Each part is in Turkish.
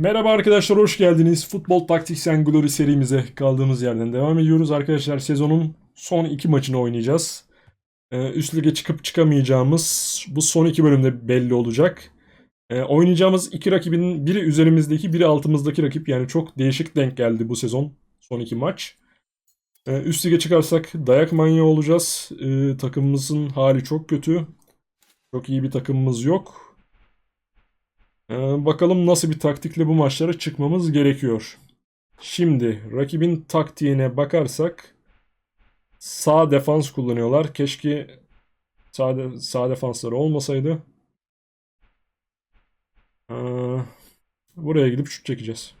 Merhaba arkadaşlar hoş geldiniz. Futbol Tactics and Glory serimize kaldığımız yerden devam ediyoruz. Arkadaşlar sezonun son iki maçını oynayacağız. Ee, üst lige çıkıp çıkamayacağımız bu son iki bölümde belli olacak. Ee, oynayacağımız iki rakibin biri üzerimizdeki biri altımızdaki rakip. Yani çok değişik denk geldi bu sezon son iki maç. Ee, üst lige çıkarsak dayak manyağı olacağız. Ee, takımımızın hali çok kötü. Çok iyi bir takımımız yok. Ee, bakalım nasıl bir taktikle bu maçlara çıkmamız gerekiyor. Şimdi rakibin taktiğine bakarsak sağ defans kullanıyorlar. Keşke sağ, de- sağ defansları olmasaydı. Ee, buraya gidip şut çekeceğiz.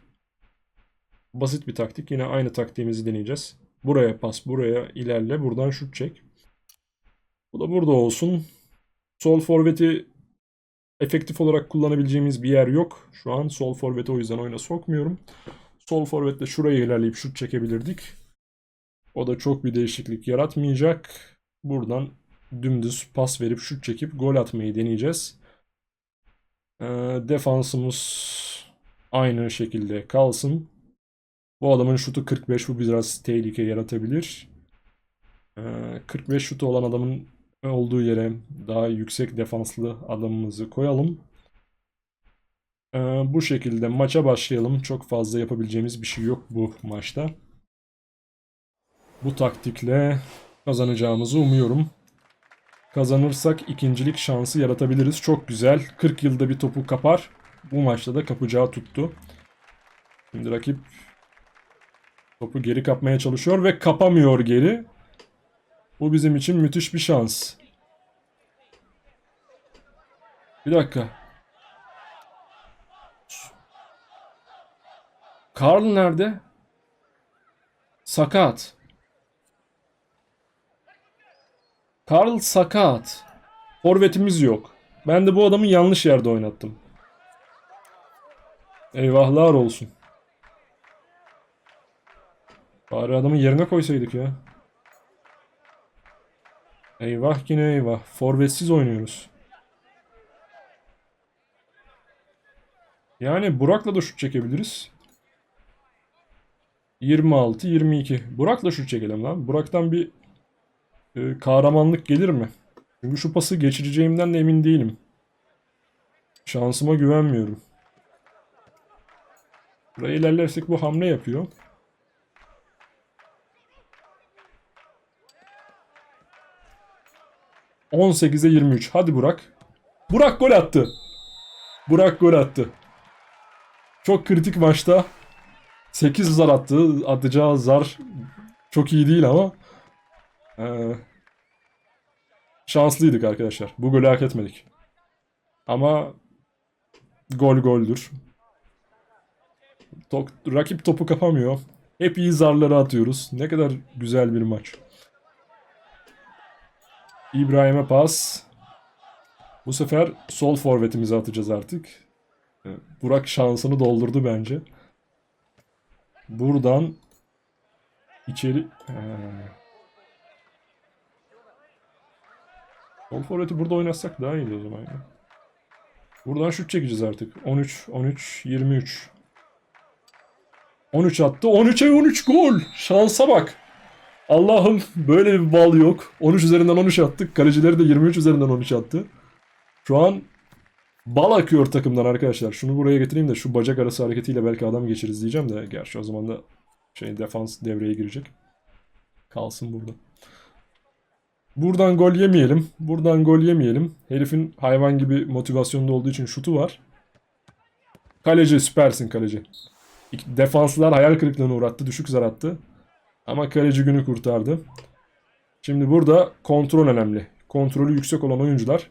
Basit bir taktik. Yine aynı taktiğimizi deneyeceğiz. Buraya pas, buraya ilerle, buradan şut çek. Bu da burada olsun. Sol forveti efektif olarak kullanabileceğimiz bir yer yok. Şu an sol forveti o yüzden oyuna sokmuyorum. Sol forvetle şuraya ilerleyip şut çekebilirdik. O da çok bir değişiklik yaratmayacak. Buradan dümdüz pas verip şut çekip gol atmayı deneyeceğiz. Ee, defansımız aynı şekilde kalsın. Bu adamın şutu 45. Bu biraz tehlike yaratabilir. Ee, 45 şutu olan adamın olduğu yere daha yüksek defanslı adamımızı koyalım. Ee, bu şekilde maça başlayalım. Çok fazla yapabileceğimiz bir şey yok bu maçta. Bu taktikle kazanacağımızı umuyorum. Kazanırsak ikincilik şansı yaratabiliriz. Çok güzel. 40 yılda bir topu kapar. Bu maçta da kapacağı tuttu. Şimdi rakip topu geri kapmaya çalışıyor ve kapamıyor geri. Bu bizim için müthiş bir şans. Bir dakika. Karl nerede? Sakat. Karl sakat. Forvetimiz yok. Ben de bu adamı yanlış yerde oynattım. Eyvahlar olsun. Bari adamı yerine koysaydık ya. Eyvah yine eyvah. Forvetsiz oynuyoruz. Yani Burak'la da şut çekebiliriz. 26, 22. Burak'la şut çekelim lan. Burak'tan bir e, kahramanlık gelir mi? Çünkü şu pası geçireceğimden de emin değilim. Şansıma güvenmiyorum. Buraya ilerlersek bu hamle yapıyor. ...18'e 23. Hadi Burak. Burak gol attı. Burak gol attı. Çok kritik maçta 8 zar attı. Atacağı zar çok iyi değil ama ee, şanslıydık arkadaşlar. Bu golü hak etmedik. Ama gol goldür. To- rakip topu kapamıyor. Hep iyi zarları atıyoruz. Ne kadar güzel bir maç. İbrahim'e pas. Bu sefer sol forvetimize atacağız artık. Burak şansını doldurdu bence. Buradan içeri... Ee. Sol forveti burada oynatsak daha iyiydi o zaman ya. Buradan şut çekeceğiz artık. 13, 13, 23. 13 attı. 13'e 13 gol. Şansa bak. Allah'ım böyle bir bal yok. 13 üzerinden 13 attık. Kalecileri de 23 üzerinden 13 attı. Şu an bal akıyor takımdan arkadaşlar. Şunu buraya getireyim de şu bacak arası hareketiyle belki adam geçiririz diyeceğim de. Gerçi o zaman da şey defans devreye girecek. Kalsın burada. Buradan gol yemeyelim. Buradan gol yemeyelim. Herifin hayvan gibi motivasyonda olduğu için şutu var. Kaleci süpersin kaleci. Defanslar hayal kırıklığına uğrattı. Düşük zar attı. Ama kaleci günü kurtardı. Şimdi burada kontrol önemli. Kontrolü yüksek olan oyuncular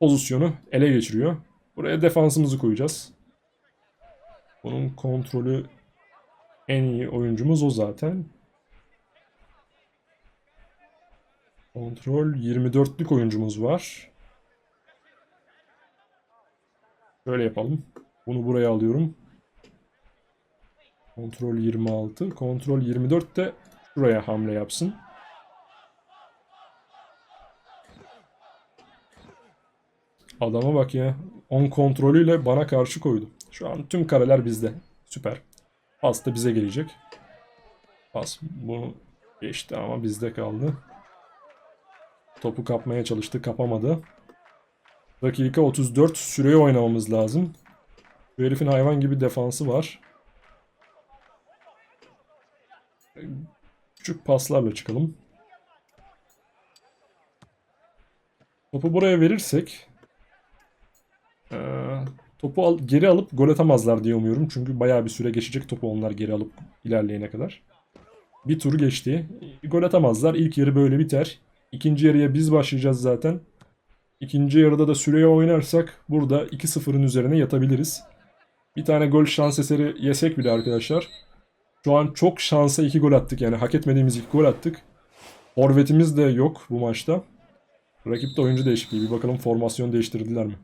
pozisyonu ele geçiriyor. Buraya defansımızı koyacağız. Bunun kontrolü en iyi oyuncumuz o zaten. Kontrol 24'lük oyuncumuz var. Şöyle yapalım. Bunu buraya alıyorum. Kontrol 26. Kontrol 24 de şuraya hamle yapsın. Adama bak ya. 10 kontrolüyle bana karşı koydu. Şu an tüm kareler bizde. Süper. Pas da bize gelecek. Pas bunu geçti ama bizde kaldı. Topu kapmaya çalıştı. Kapamadı. Dakika 34. Süreyi oynamamız lazım. Bu herifin hayvan gibi defansı var. Küçük paslarla çıkalım. Topu buraya verirsek eee, topu al- geri alıp gol atamazlar diye umuyorum. Çünkü bayağı bir süre geçecek topu onlar geri alıp ilerleyene kadar. Bir tur geçti. Gol atamazlar. İlk yarı böyle biter. İkinci yarıya biz başlayacağız zaten. İkinci yarıda da süreye oynarsak burada 2-0'ın üzerine yatabiliriz. Bir tane gol şans eseri yesek bile arkadaşlar. Şu an çok şansa 2 gol attık yani hak etmediğimiz 2 gol attık. Forvetimiz de yok bu maçta. Rakipte oyuncu değişikliği. Bir bakalım formasyon değiştirdiler mi?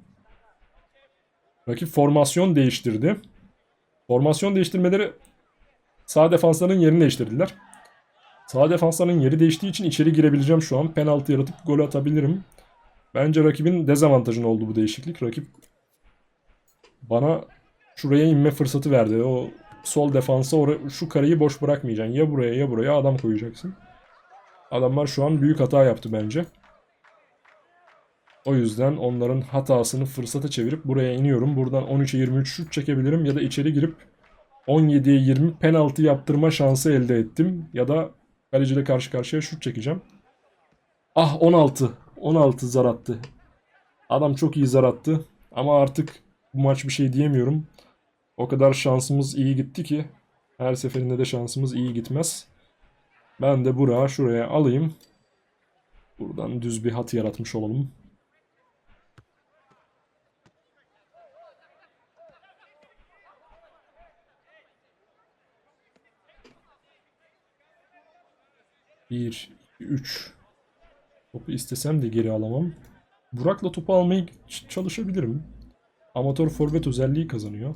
Rakip formasyon değiştirdi. Formasyon değiştirmeleri sağ defansların yerini değiştirdiler. Sağ defansların yeri değiştiği için içeri girebileceğim şu an. Penaltı yaratıp gol atabilirim. Bence rakibin dezavantajın oldu bu değişiklik. Rakip bana şuraya inme fırsatı verdi. O sol defansa şu kareyi boş bırakmayacaksın. Ya buraya ya buraya adam koyacaksın. Adamlar şu an büyük hata yaptı bence. O yüzden onların hatasını fırsata çevirip buraya iniyorum. Buradan 13'e 23 şut çekebilirim ya da içeri girip 17'ye 20 penaltı yaptırma şansı elde ettim. Ya da kaleciyle karşı karşıya şut çekeceğim. Ah 16. 16 zar attı. Adam çok iyi zar attı. Ama artık bu maç bir şey diyemiyorum. O kadar şansımız iyi gitti ki her seferinde de şansımız iyi gitmez. Ben de Burak'ı şuraya alayım. Buradan düz bir hat yaratmış olalım. Bir, üç. Topu istesem de geri alamam. Burak'la topu almaya çalışabilirim. Amatör forvet özelliği kazanıyor.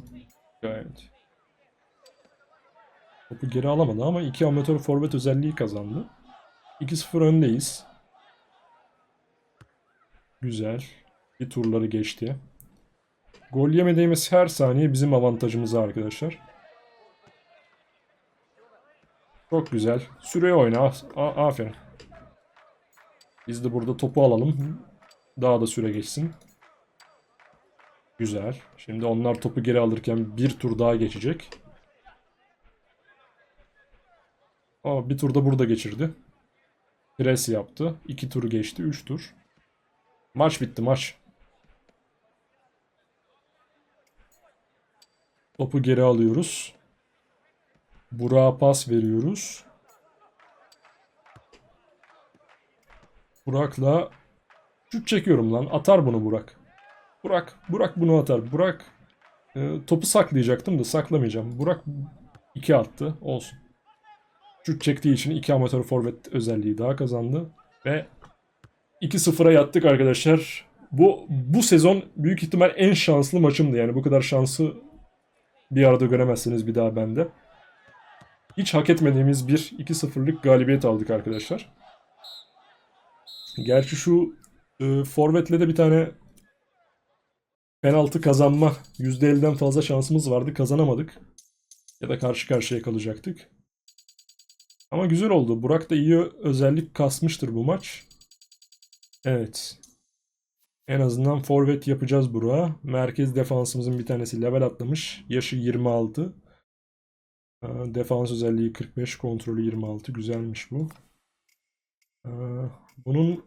Gayet. Topu geri alamadı ama iki amatör forvet özelliği kazandı. 2-0 öndeyiz. Güzel. Bir turları geçti. Gol yemediğimiz her saniye bizim avantajımıza arkadaşlar. Çok güzel. Süreye oyna. Aferin. Biz de burada topu alalım. Daha da süre geçsin. Güzel. Şimdi onlar topu geri alırken bir tur daha geçecek. Aa, bir turda burada geçirdi. Pres yaptı. İki tur geçti. Üç tur. Maç bitti maç. Topu geri alıyoruz. Burak'a pas veriyoruz. Burak'la şut çekiyorum lan. Atar bunu Burak. Burak, Burak bunu atar. Burak e, topu saklayacaktım da saklamayacağım. Burak 2 attı. Olsun. Şut çektiği için 2 amatör forvet özelliği daha kazandı. Ve 2-0'a yattık arkadaşlar. Bu bu sezon büyük ihtimal en şanslı maçımdı. Yani bu kadar şansı bir arada göremezsiniz bir daha bende. Hiç hak etmediğimiz bir 2-0'lık galibiyet aldık arkadaşlar. Gerçi şu e, forvetle de bir tane penaltı kazanma %50'den fazla şansımız vardı. Kazanamadık. Ya da karşı karşıya kalacaktık. Ama güzel oldu. Burak da iyi özellik kasmıştır bu maç. Evet. En azından forvet yapacağız Burak'a. Merkez defansımızın bir tanesi level atlamış. Yaşı 26. Aa, Defans özelliği 45, kontrolü 26. Güzelmiş bu. Aa, Bunun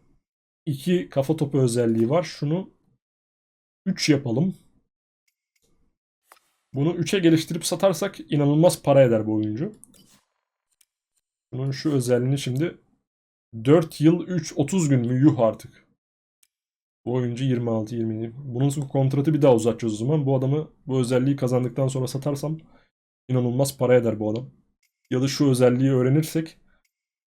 iki kafa topu özelliği var. Şunu 3 yapalım. Bunu 3'e geliştirip satarsak inanılmaz para eder bu oyuncu. Bunun şu özelliğini şimdi 4 yıl 3 30 gün mü? Yuh artık. Bu oyuncu 26 20. Bunun kontratı bir daha uzatacağız o zaman. Bu adamı bu özelliği kazandıktan sonra satarsam inanılmaz para eder bu adam. Ya da şu özelliği öğrenirsek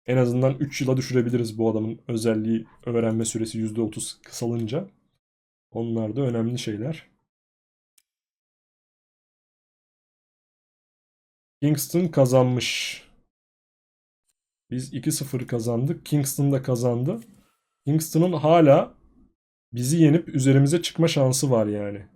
en azından 3 yıla düşürebiliriz bu adamın özelliği öğrenme süresi %30 kısalınca. Onlar da önemli şeyler. Kingston kazanmış. Biz 2-0 kazandık. Kingston da kazandı. Kingston'ın hala bizi yenip üzerimize çıkma şansı var yani.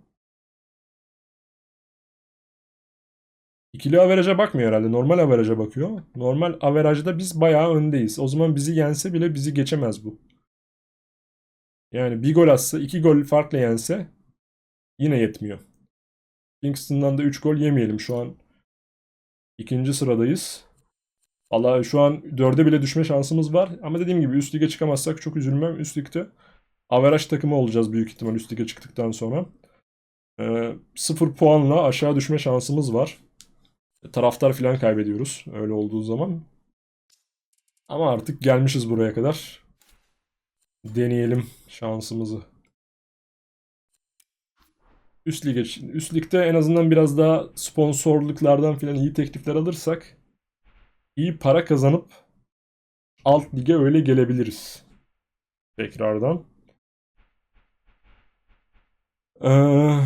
İkili averaja bakmıyor herhalde. Normal averaja bakıyor. Normal averajda biz bayağı öndeyiz. O zaman bizi yense bile bizi geçemez bu. Yani bir gol atsa, iki gol farkla yense yine yetmiyor. Kingston'dan da 3 gol yemeyelim. Şu an ikinci sıradayız. Allah şu an 4'e bile düşme şansımız var. Ama dediğim gibi üst lige çıkamazsak çok üzülmem. Üst ligde averaj takımı olacağız büyük ihtimal üst lige çıktıktan sonra. Ee, 0 puanla aşağı düşme şansımız var. Taraftar falan kaybediyoruz öyle olduğu zaman. Ama artık gelmişiz buraya kadar. Deneyelim şansımızı. Üst lige, üst ligde en azından biraz daha sponsorluklardan falan iyi teklifler alırsak iyi para kazanıp alt lige öyle gelebiliriz. Tekrardan. Ee,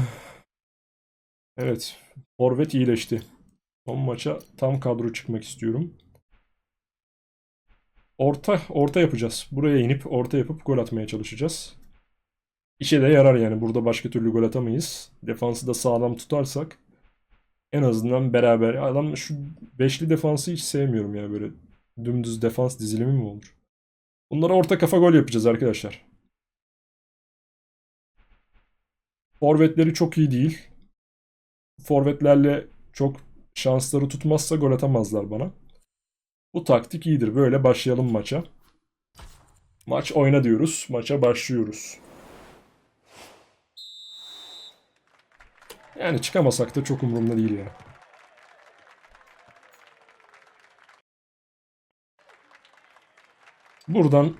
evet. Forvet iyileşti. Son maça tam kadro çıkmak istiyorum. Orta orta yapacağız. Buraya inip orta yapıp gol atmaya çalışacağız. İşe de yarar yani. Burada başka türlü gol atamayız. Defansı da sağlam tutarsak en azından beraber. Adam şu beşli defansı hiç sevmiyorum ya böyle dümdüz defans dizilimi mi olur? Bunlara orta kafa gol yapacağız arkadaşlar. Forvetleri çok iyi değil. Forvetlerle çok şansları tutmazsa gol atamazlar bana. Bu taktik iyidir. Böyle başlayalım maça. Maç oyna diyoruz. Maça başlıyoruz. Yani çıkamasak da çok umurumda değil ya. Buradan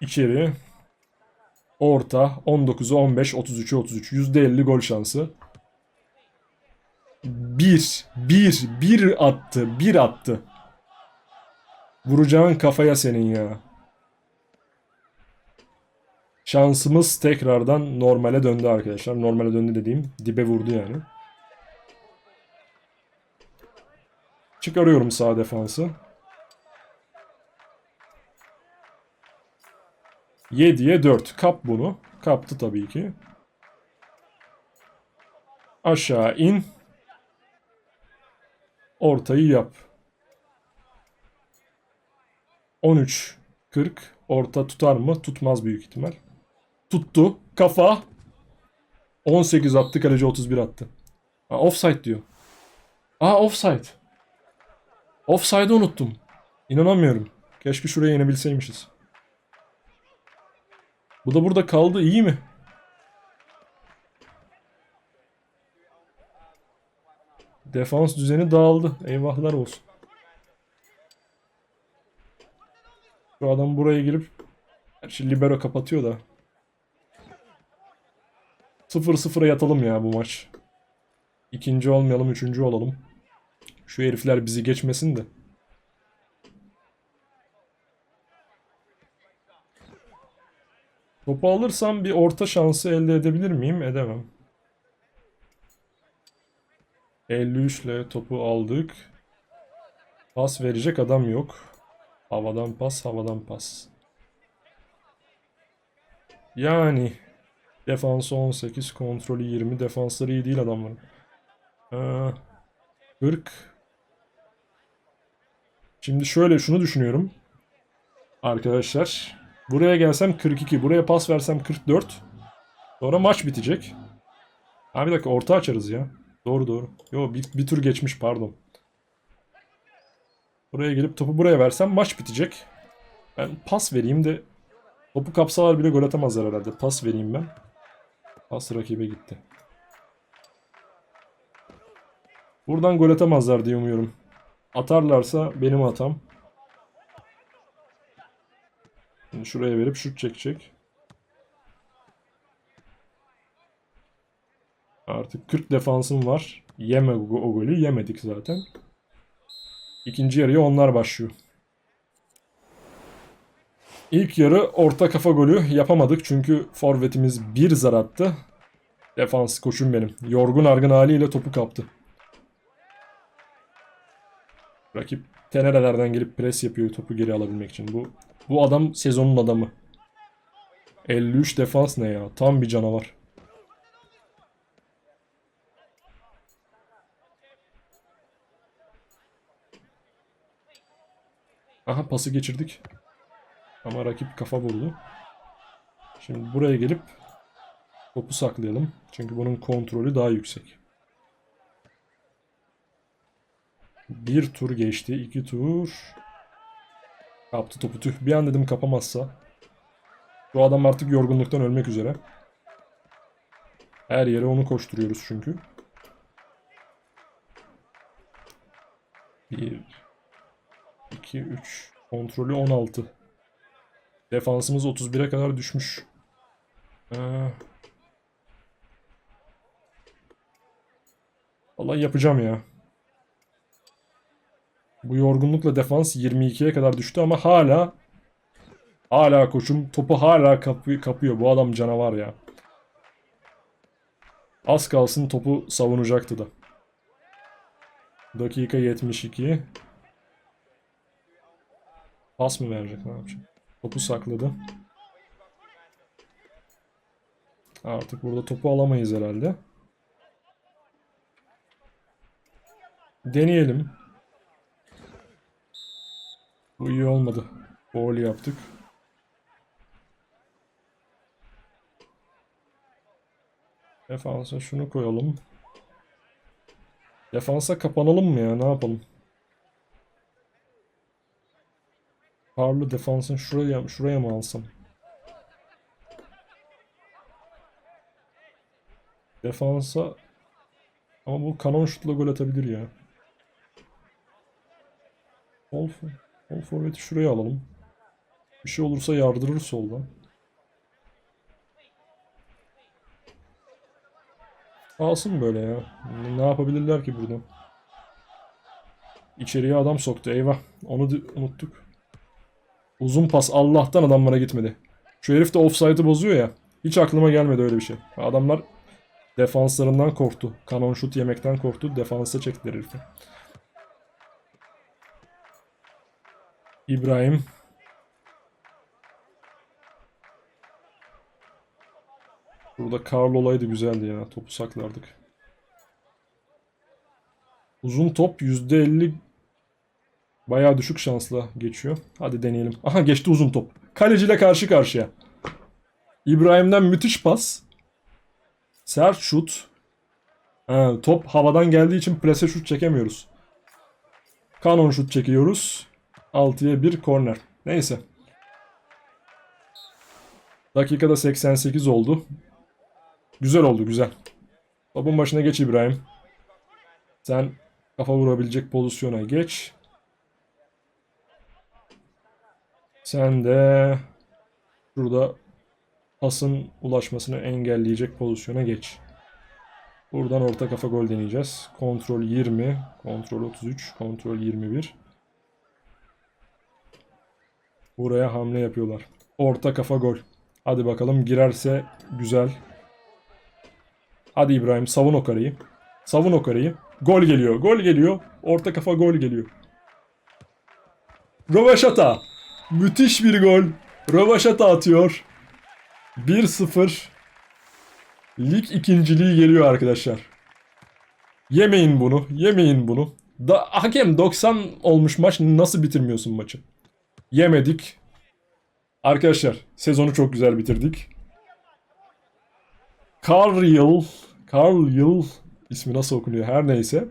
içeri orta 19'u 15 33'ü 33 %50 gol şansı. Bir, bir, bir attı, bir attı. Vuracağın kafaya senin ya. Şansımız tekrardan normale döndü arkadaşlar. Normale döndü dediğim dibe vurdu yani. Çıkarıyorum sağ defansı. 7'ye 4. Kap bunu. Kaptı tabii ki. Aşağı in. Ortayı yap. 13 40 orta tutar mı? Tutmaz büyük ihtimal. Tuttu. Kafa. 18 attı. Kaleci 31 attı. Ha, offside diyor. Aa offside. Offside'ı unuttum. İnanamıyorum. Keşke şuraya inebilseymişiz. Bu da burada kaldı. iyi mi? Defans düzeni dağıldı. Eyvahlar olsun. Şu adam buraya girip Gerçi libero kapatıyor da. 0-0'a yatalım ya bu maç. İkinci olmayalım, üçüncü olalım. Şu herifler bizi geçmesin de. Topu alırsam bir orta şansı elde edebilir miyim? Edemem. 53 ile topu aldık. Pas verecek adam yok. Havadan pas, havadan pas. Yani defansı 18, kontrolü 20. Defansları iyi değil adamların. Ee, 40. Şimdi şöyle şunu düşünüyorum. Arkadaşlar. Buraya gelsem 42. Buraya pas versem 44. Sonra maç bitecek. Ha bir dakika orta açarız ya. Doğru doğru. Yo bir, bir tur geçmiş pardon. Buraya gelip topu buraya versem maç bitecek. Ben pas vereyim de topu kapsalar bile gol atamazlar herhalde. Pas vereyim ben. Pas rakibe gitti. Buradan gol atamazlar diye umuyorum. Atarlarsa benim hatam. Şimdi şuraya verip şut çekecek. Artık 40 defansım var. Yeme o golü. Yemedik zaten. İkinci yarıya onlar başlıyor. İlk yarı orta kafa golü yapamadık çünkü forvetimiz bir zar attı. Defans koçum benim. Yorgun argın haliyle topu kaptı. Rakip tenerelerden gelip pres yapıyor topu geri alabilmek için. Bu bu adam sezonun adamı. 53 defans ne ya? Tam bir canavar. Aha pası geçirdik. Ama rakip kafa vurdu. Şimdi buraya gelip topu saklayalım. Çünkü bunun kontrolü daha yüksek. Bir tur geçti. iki tur. Kaptı topu tüh. Bir an dedim kapamazsa. Bu adam artık yorgunluktan ölmek üzere. Her yere onu koşturuyoruz çünkü. 2, 3. Kontrolü 16. Defansımız 31'e kadar düşmüş. Ee, vallahi yapacağım ya. Bu yorgunlukla defans 22'ye kadar düştü ama hala hala koçum topu hala kapı, kapıyor. Bu adam canavar ya. Az kalsın topu savunacaktı da. Dakika 72. Pas mı verecek ne yapacak? Topu sakladı. Artık burada topu alamayız herhalde. Deneyelim. Bu iyi olmadı. Foul yaptık. Defansa şunu koyalım. Defansa kapanalım mı ya? Ne yapalım? Parlı defansın şuraya şuraya mı alsam? Defansa ama bu kanon şutla gol atabilir ya. Ol, ol forveti şuraya alalım. Bir şey olursa yardırır soldan. Alsın böyle ya. Ne yapabilirler ki burada? İçeriye adam soktu. Eyvah. Onu unuttuk. Uzun pas. Allah'tan adamlara gitmedi. Şu herif de offside'ı bozuyor ya. Hiç aklıma gelmedi öyle bir şey. Adamlar defanslarından korktu. Kanon şut yemekten korktu. Defansa çektiler herifi. İbrahim. Burada Karl olaydı güzeldi ya. Topu saklardık. Uzun top %50 bayağı düşük şansla geçiyor. Hadi deneyelim. Aha geçti uzun top. Kaleciyle karşı karşıya. İbrahim'den müthiş pas. Sert şut. Ha, top havadan geldiği için plase şut çekemiyoruz. Kanon şut çekiyoruz. 6'ya 1 korner. Neyse. Dakikada 88 oldu. Güzel oldu güzel. Topun başına geç İbrahim. Sen kafa vurabilecek pozisyona geç. Sen de şurada pasın ulaşmasını engelleyecek pozisyona geç. Buradan orta kafa gol deneyeceğiz. Kontrol 20, kontrol 33, kontrol 21. Buraya hamle yapıyorlar. Orta kafa gol. Hadi bakalım girerse güzel. Hadi İbrahim savun o kareyi. Savun o kareyi. Gol geliyor. Gol geliyor. Orta kafa gol geliyor. Rövaşata. Müthiş bir gol. Rövaşata atıyor. 1-0. Lig ikinciliği geliyor arkadaşlar. Yemeyin bunu. Yemeyin bunu. Da, hakem 90 olmuş maç. Nasıl bitirmiyorsun maçı? Yemedik. Arkadaşlar sezonu çok güzel bitirdik. Carl Yıl, Carl Yıl ismi nasıl okunuyor her neyse.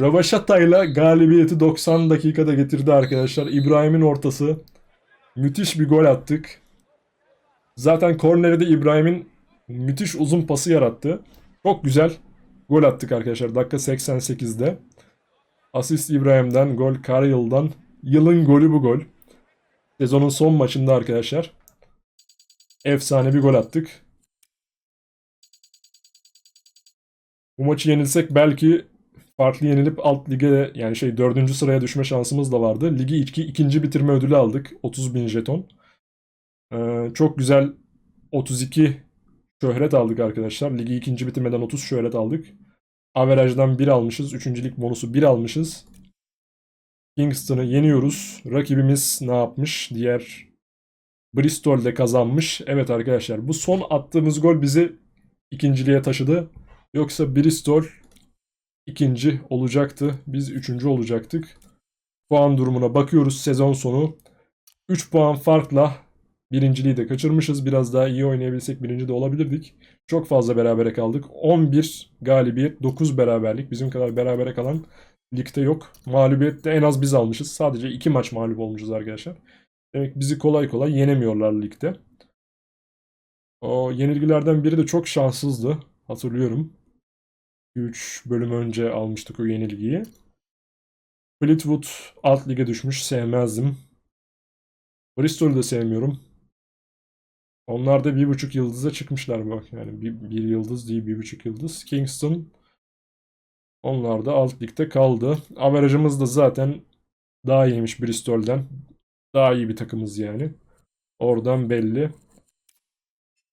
Ravaşata'yla galibiyeti 90 dakikada getirdi arkadaşlar. İbrahim'in ortası. Müthiş bir gol attık. Zaten kornerde İbrahim'in müthiş uzun pası yarattı. Çok güzel gol attık arkadaşlar dakika 88'de. Asist İbrahim'den, gol Karyıl'dan. Yılın golü bu gol. Sezonun son maçında arkadaşlar. Efsane bir gol attık. Bu maçı yenilsek belki farklı yenilip alt lige yani şey dördüncü sıraya düşme şansımız da vardı. Ligi iki, ikinci bitirme ödülü aldık. 30 bin jeton. Ee, çok güzel 32 şöhret aldık arkadaşlar. Ligi ikinci bitirmeden 30 şöhret aldık. Averajdan 1 almışız. Üçüncülük bonusu 1 almışız. Kingston'ı yeniyoruz. Rakibimiz ne yapmış? Diğer Bristol'de kazanmış. Evet arkadaşlar bu son attığımız gol bizi ikinciliğe taşıdı. Yoksa Bristol ikinci olacaktı. Biz üçüncü olacaktık. puan durumuna bakıyoruz sezon sonu. 3 puan farkla birinciliği de kaçırmışız. Biraz daha iyi oynayabilsek birinci de olabilirdik. Çok fazla berabere kaldık. 11 galibiyet, 9 beraberlik. Bizim kadar berabere kalan ligde yok. Mağlubiyet de en az biz almışız. Sadece 2 maç mağlup olmuşuz arkadaşlar. Demek bizi kolay kolay yenemiyorlar ligde. O yenilgilerden biri de çok şanssızdı. Hatırlıyorum. 3 bölüm önce almıştık o yenilgiyi. Fleetwood alt lige düşmüş. Sevmezdim. Bristol'ü de sevmiyorum. Onlar da bir buçuk yıldıza çıkmışlar bak. Yani bir yıldız değil bir buçuk yıldız. Kingston onlar da alt ligde kaldı. Averajımız da zaten daha iyiymiş Bristol'den. Daha iyi bir takımız yani. Oradan belli.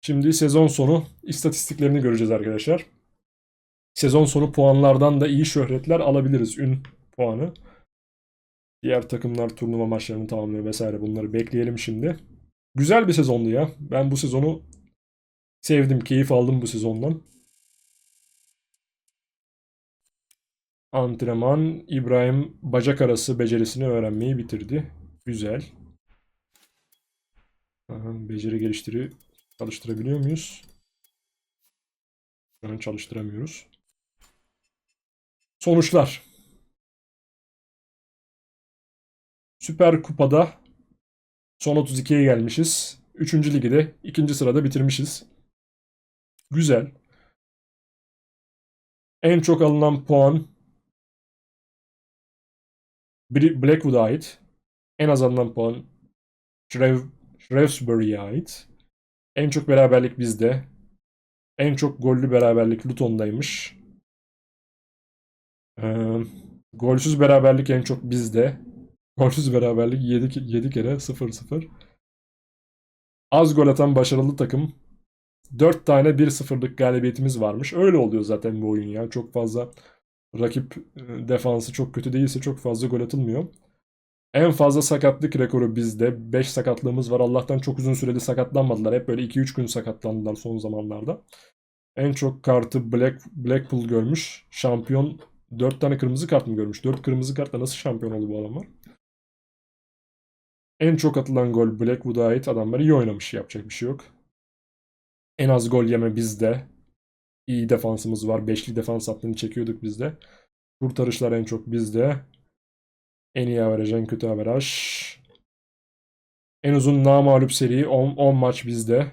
Şimdi sezon sonu istatistiklerini göreceğiz arkadaşlar. Sezon sonu puanlardan da iyi şöhretler alabiliriz. Ün puanı. Diğer takımlar turnuva maçlarını tamamlıyor vesaire bunları bekleyelim şimdi. Güzel bir sezondu ya. Ben bu sezonu sevdim, keyif aldım bu sezondan. Antrenman İbrahim bacak arası becerisini öğrenmeyi bitirdi. Güzel. Aha, beceri geliştiri çalıştırabiliyor muyuz? Şu an çalıştıramıyoruz. Sonuçlar. Süper Kupa'da son 32'ye gelmişiz. 3. ligi de 2. sırada bitirmişiz. Güzel. En çok alınan puan Blackwood'a ait. En az alınan puan Shrew- Shrewsbury'e ait. En çok beraberlik bizde. En çok gollü beraberlik Luton'daymış. Ee, golsüz beraberlik en çok bizde. Golsüz beraberlik 7, 7 kere 0-0. Az gol atan başarılı takım. 4 tane 1-0'lık galibiyetimiz varmış. Öyle oluyor zaten bu oyun ya. Çok fazla rakip defansı çok kötü değilse çok fazla gol atılmıyor. En fazla sakatlık rekoru bizde. 5 sakatlığımız var. Allah'tan çok uzun süreli sakatlanmadılar. Hep böyle 2-3 gün sakatlandılar son zamanlarda. En çok kartı Black, Blackpool görmüş. Şampiyon 4 tane kırmızı kart mı görmüş? 4 kırmızı kartla nasıl şampiyon oldu bu adamlar? En çok atılan gol Blackwood'a ait adamlar iyi oynamış. Yapacak bir şey yok. En az gol yeme bizde. İyi defansımız var. Beşli defans hattını çekiyorduk bizde. Kurtarışlar en çok bizde. En iyi averaj, en kötü averaj. En uzun namağlup seri 10, 10 maç bizde.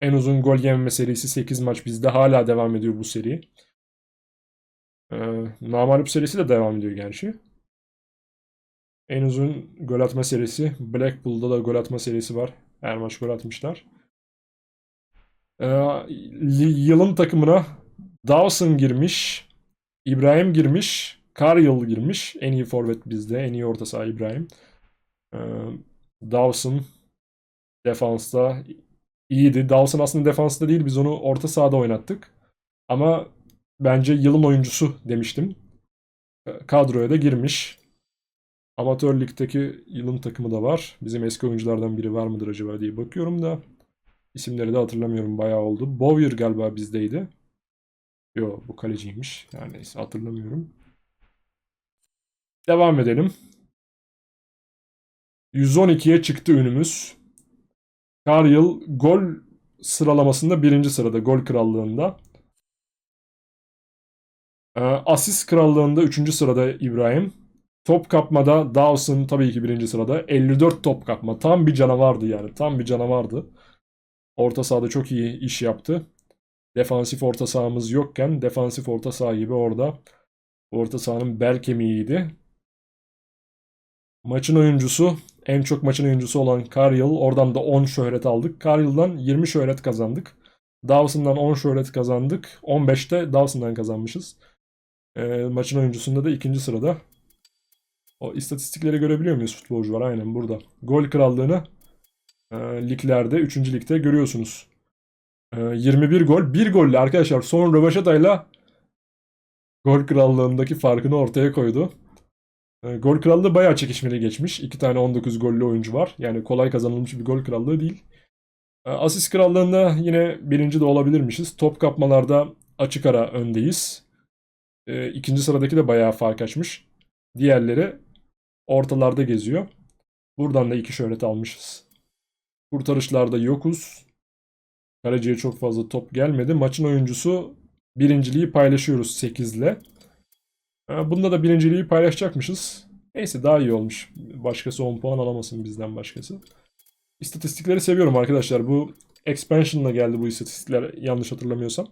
En uzun gol yememe serisi 8 maç bizde. Hala devam ediyor bu seri. Ee, namağlup serisi de devam ediyor gerçi. En uzun gol atma serisi. Blackpool'da da gol atma serisi var. Her maç gol atmışlar. Ee, yılın takımına Dawson girmiş. İbrahim girmiş. Karyıl girmiş. En iyi forvet bizde. En iyi orta saha İbrahim. Ee, Dawson defansta iyiydi. Dawson aslında defansta değil. Biz onu orta sahada oynattık. Ama bence yılın oyuncusu demiştim. Kadroya da girmiş. Amatör ligdeki yılın takımı da var. Bizim eski oyunculardan biri var mıdır acaba diye bakıyorum da. İsimleri de hatırlamıyorum bayağı oldu. Bowyer galiba bizdeydi. Yo bu kaleciymiş. Yani neyse hatırlamıyorum. Devam edelim. 112'ye çıktı ünümüz. Her yıl gol sıralamasında birinci sırada. Gol krallığında. Ee, asist krallığında üçüncü sırada İbrahim. Top kapmada Dawson tabii ki birinci sırada. 54 top kapma. Tam bir canavardı yani. Tam bir canavardı. Orta sahada çok iyi iş yaptı. Defansif orta sahamız yokken defansif orta saha gibi orada orta sahanın bel kemiğiydi. Maçın oyuncusu en çok maçın oyuncusu olan Karyıl. Oradan da 10 şöhret aldık. Karyıl'dan 20 şöhret kazandık. Dawson'dan 10 şöhret kazandık. 15'te Dawson'dan kazanmışız. E, maçın oyuncusunda da ikinci sırada. O istatistikleri görebiliyor muyuz futbolcular? Aynen burada. Gol krallığını e, liglerde 3. ligde görüyorsunuz. E, 21 gol. 1 golle arkadaşlar son rövaşatayla gol krallığındaki farkını ortaya koydu. E, gol krallığı bayağı çekişmeli geçmiş. 2 tane 19 gollü oyuncu var. Yani kolay kazanılmış bir gol krallığı değil. E, asist krallığında yine birinci de olabilirmişiz. Top kapmalarda açık ara öndeyiz. E, ikinci sıradaki de bayağı fark açmış. Diğerleri ortalarda geziyor. Buradan da iki şöhret almışız. Kurtarışlarda yokuz. Kaleciye çok fazla top gelmedi. Maçın oyuncusu birinciliği paylaşıyoruz 8 ile. Ha, Bunda da birinciliği paylaşacakmışız. Neyse daha iyi olmuş. Başkası 10 puan alamasın bizden başkası. İstatistikleri seviyorum arkadaşlar. Bu expansion'la geldi bu istatistikler yanlış hatırlamıyorsam.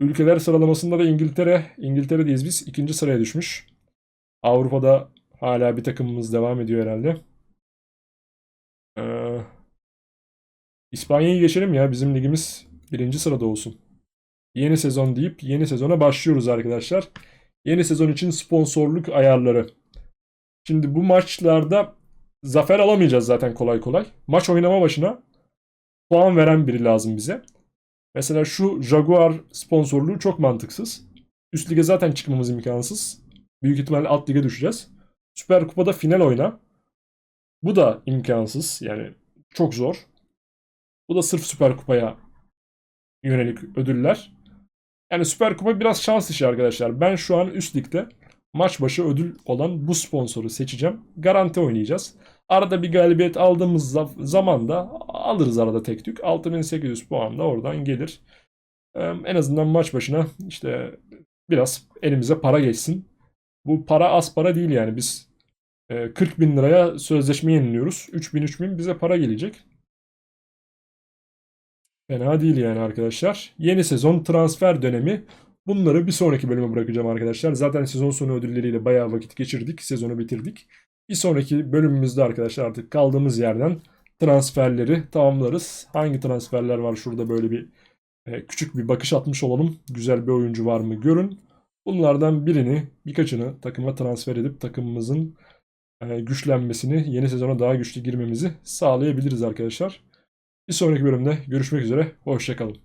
Ülkeler sıralamasında da İngiltere, İngiltere'deyiz biz. ikinci sıraya düşmüş. Avrupa'da hala bir takımımız devam ediyor herhalde. Ee, İspanya'yı geçelim ya. Bizim ligimiz birinci sırada olsun. Yeni sezon deyip yeni sezona başlıyoruz arkadaşlar. Yeni sezon için sponsorluk ayarları. Şimdi bu maçlarda zafer alamayacağız zaten kolay kolay. Maç oynama başına puan veren biri lazım bize. Mesela şu Jaguar sponsorluğu çok mantıksız. Üst lige zaten çıkmamız imkansız. Büyük ihtimalle alt lige düşeceğiz. Süper Kupa'da final oyna. Bu da imkansız. Yani çok zor. Bu da sırf Süper Kupa'ya yönelik ödüller. Yani Süper Kupa biraz şans işi arkadaşlar. Ben şu an üst ligde maç başı ödül olan bu sponsoru seçeceğim. Garanti oynayacağız. Arada bir galibiyet aldığımız za- zaman da alırız arada tek tük. 6800 puan da oradan gelir. En azından maç başına işte biraz elimize para geçsin. Bu para az para değil yani. Biz e, 40 bin liraya sözleşme yeniliyoruz. 3000 3000 bize para gelecek. Fena değil yani arkadaşlar. Yeni sezon transfer dönemi. Bunları bir sonraki bölüme bırakacağım arkadaşlar. Zaten sezon sonu ödülleriyle bayağı vakit geçirdik. Sezonu bitirdik. Bir sonraki bölümümüzde arkadaşlar artık kaldığımız yerden transferleri tamamlarız. Hangi transferler var şurada böyle bir e, küçük bir bakış atmış olalım. Güzel bir oyuncu var mı görün. Bunlardan birini, birkaçını takıma transfer edip takımımızın e, güçlenmesini, yeni sezona daha güçlü girmemizi sağlayabiliriz arkadaşlar. Bir sonraki bölümde görüşmek üzere. Hoşçakalın.